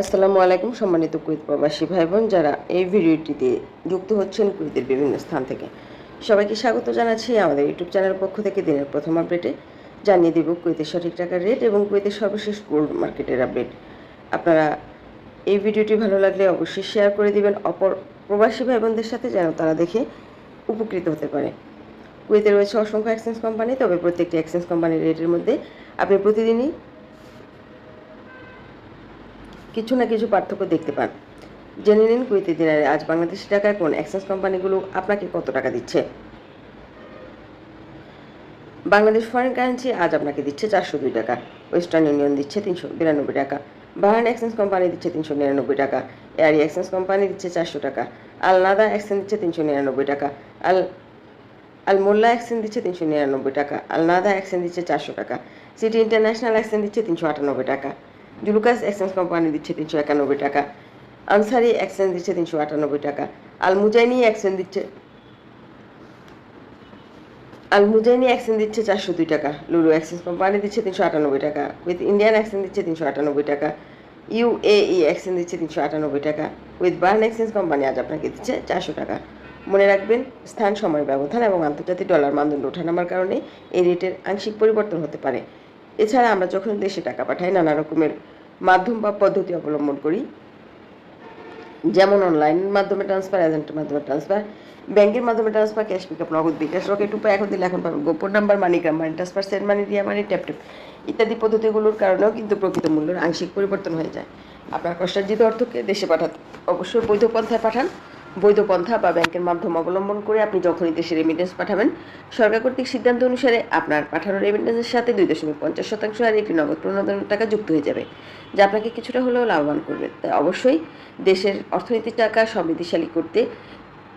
আসসালামু আলাইকুম সম্মানিত কুইত প্রবাসী ভাই বোন যারা এই ভিডিওটিতে যুক্ত হচ্ছেন কুইতের বিভিন্ন স্থান থেকে। সবাইকে স্বাগত জানাচ্ছি আমাদের ইউটিউব চ্যানেলের পক্ষ থেকে দিনের প্রথম আপডেটে। জানিয়ে দেব কুইতের সঠিক টাকার রেট এবং কুইতের সর্বশেষ গোল্ড মার্কেটের আপডেট। আপনারা এই ভিডিওটি ভালো লাগলে অবশ্যই শেয়ার করে দিবেন। অপর প্রবাসী ভাই বোনদের সাথে যেন তারা দেখে উপকৃত হতে পারে। কুয়েতে রয়েছে অসংখ্য এক্সচেঞ্জ কোম্পানি তবে প্রত্যেকটি এক্সচেঞ্জ কোম্পানির রেটের মধ্যে আপনি প্রতিদিনই কিছু না কিছু পার্থক্য দেখতে পান। জেনে নিন কুয়েতি দিনারে, আজ বাংলাদেশি টাকায় কোন এক্সচেঞ্জ কোম্পানিগুলো আপনাকে কত টাকা দিচ্ছে? বাংলাদেশ ফরেন কারেন্সি আজ আপনাকে দিচ্ছে চারশো দুই টাকা ওয়েস্টার্ন ইউনিয়ন দিচ্ছে তিনশো বিরানব্বই টাকা বাহারান এক্সচেঞ্জ কোম্পানি দিচ্ছে তিনশো নিরানব্বই টাকা এয়ারি এক্সচেঞ্জ কোম্পানি দিচ্ছে চারশো টাকা আল নাদা এক্সচেঞ্জ দিচ্ছে তিনশো নিরানব্বই টাকা আল আল মোল্লা এক্সচেঞ্জ দিচ্ছে তিনশো নিরানব্বই টাকা আল নাদা এক্সচেঞ্জ দিচ্ছে চারশো টাকা সিটি ইন্টারন্যাশনাল এক্সচেঞ্জ দিচ্ছে তিনশো আটানব্বই টাকা জুলুকাস এক্সচেঞ্জ কোম্পানি দিচ্ছে তিনশো একানব্বই টাকা। আনসারি এক্সচেঞ্জ দিচ্ছে তিনশো আটানব্বই টাকা। আল মুজাইনি এক্সচেঞ্জ দিচ্ছে আল মুজাইনি এক্সচেঞ্জ দিচ্ছে চারশো দুই টাকা। লুলু এক্সচেঞ্জ কোম্পানি দিচ্ছে তিনশো আটানব্বই টাকা। উইথ ইন্ডিয়ান এক্সচেঞ্জ দিচ্ছে তিনশো আটানব্বই টাকা। ইউএই এক্সচেঞ্জ দিচ্ছে তিনশো আটানব্বই টাকা। উইথ বার্ন এক্সচেঞ্জ কোম্পানি আজ আপনাকে দিচ্ছে চারশো টাকা। মনে রাখবেন, স্থান, সময়, ব্যবধান এবং আন্তর্জাতিক ডলার মানদণ্ড ওঠানামার কারণে এই রেটের আংশিক পরিবর্তন হতে পারে। এছাড়া আমরা যখন দেশে টাকা পাঠাই নানা রকমের মাধ্যম বা পদ্ধতি অবলম্বন করি, যেমন অনলাইন মাধ্যমে ট্রান্সফার এজেন্টের মাধ্যমে ট্রান্সফার ব্যাংকের মাধ্যমে ট্রান্সফার ক্যাশ পিকআপ নগদ বিকাশ রকেট উপায় এখন দিলে এখন পাবেন গোপন number MoneyGram money transfer send money Ria money tap tap ইত্যাদি পদ্ধতিগুলোর কারণেও কিন্তু প্রকৃত মূল্যের আংশিক পরিবর্তন হয়ে যায়। আপনার কষ্টার্জিত অর্থকে দেশে পাঠাতে অবশ্যই বৈধ পন্থায় পাঠান। বৈধ পন্থা বা ব্যাংকের মাধ্যম অবলম্বন করে আপনি যখনই দেশে রেমিটেন্স পাঠাবেন, সরকার কর্তৃক সিদ্ধান্ত অনুসারে আপনার পাঠানো রেমিটেন্সের সাথে দুই দশমিক পঞ্চাশ শতাংশ আর একটি নগদ প্রণোদন টাকা যুক্ত হয়ে যাবে, যা আপনাকে কিছুটা হলেও লাভবান করবে। তাই অবশ্যই দেশের অর্থনীতির টাকা সমৃদ্ধিশালী করতে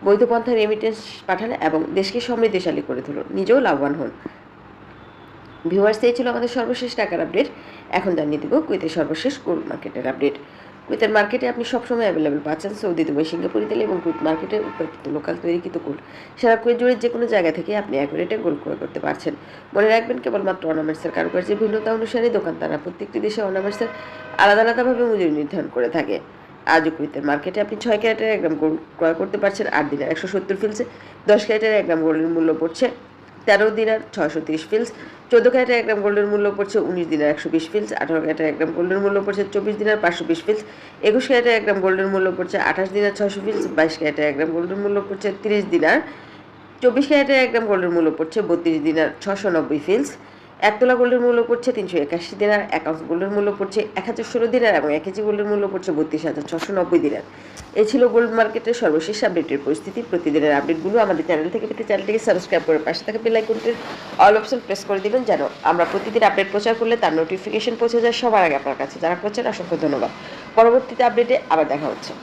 বৈধ পন্থায় রেমিটেন্স পাঠান এবং দেশকে সমৃদ্ধিশালী করে তুলুন। নিজেও লাভবান হন। ভিউয়ার্স এই ছিল আমাদের সর্বশেষ টাকার আপডেট এখন জানিয়ে দেবো কুয়েতের সর্বশেষ গোল্ড মার্কেটের আপডেট কুয়েতের মার্কেটে আপনি সবসময় অ্যাভেলেবেল পাচ্ছেন। সৌদি দুবাই সিঙ্গাপুর ইতালি এবং কুয়েত মার্কেটে উৎপাদিত লোকাল তৈরিকৃত গোল্ড সারা কুয়েত জুড়ে যে কোনো জায়গা থেকে আপনি এক রেটে গোল্ড ক্রয় করতে পারছেন। মনে রাখবেন, কেবলমাত্র অর্নামেন্টসের কারুকার্যের ভিন্নতা অনুসারে দোকানদাররা প্রত্যেকটি দেশে অর্নামেন্টসের আলাদা আলাদাভাবে মজুরি নির্ধারণ করে থাকে। আজও কুয়েতের মার্কেটে আপনি ছয় ক্যারেটের এক গ্রাম গোল্ড ক্রয় করতে পারছেন। আট দিনের একশো সত্তর ফিলসে দশ ক্যারেটের এক গ্রাম গোল্ডের মূল্য পড়ছে। তেরো দিনার ছয়শো তিরিশ ফিলস চোদ্দ ক্যারেটে এক গ্রাম গোল্ডের মূল্য পড়ছে উনিশ দিনের একশো বিশ ফিলস আঠারো ক্যারেটে এক গ্রাম গোল্ডের মূল্য পড়ছে চব্বিশ দিনের পাঁচশো বিশ ফিলস একুশ ক্যারেটে এক গ্রাম গোল্ডের মূল্য পড়ছে আঠাশ দিনের ছয়শো ফিলস বাইশ ক্যারেটে এক গ্রাম গোল্ডের মূল্য পড়ছে তিরিশ দিনার, চব্বিশ ক্যারেটের এক গ্রাম গোল্ডের মূল্য পড়ছে বত্রিশ দিনার ছশো নব্বই ফিলস এক তোলা গোল্ডের মূল্য পড়ছে তিনশো একাশি দিনার, এক আউন্স গোল্ডের মূল্য পড়ছে এক হাজার ষোলো দিনার এবং এক কেজি গোল্ডের মূল্য পড়ছে বত্রিশ হাজার ছশো নব্বই দিনার। এই ছিল গোল্ড মার্কেটের সর্বশেষ আপডেটের পরিস্থিতি। প্রতিদিনের আপডেটগুলো আমাদের চ্যানেল থেকে পেতে চ্যানেলটিকে সাবস্ক্রাইব করে পাশে থাকা বেল আইকনটির অল অপশন প্রেস করে দিবেন যেন আমরা প্রতিদিন আপডেট প্রচার করলে তার নোটিফিকেশন পৌঁছে যায় সবার আগে আপনার কাছে। যারা করছেন অসংখ্য ধন্যবাদ। পরবর্তীতে আপডেটে আবার দেখা হচ্ছে।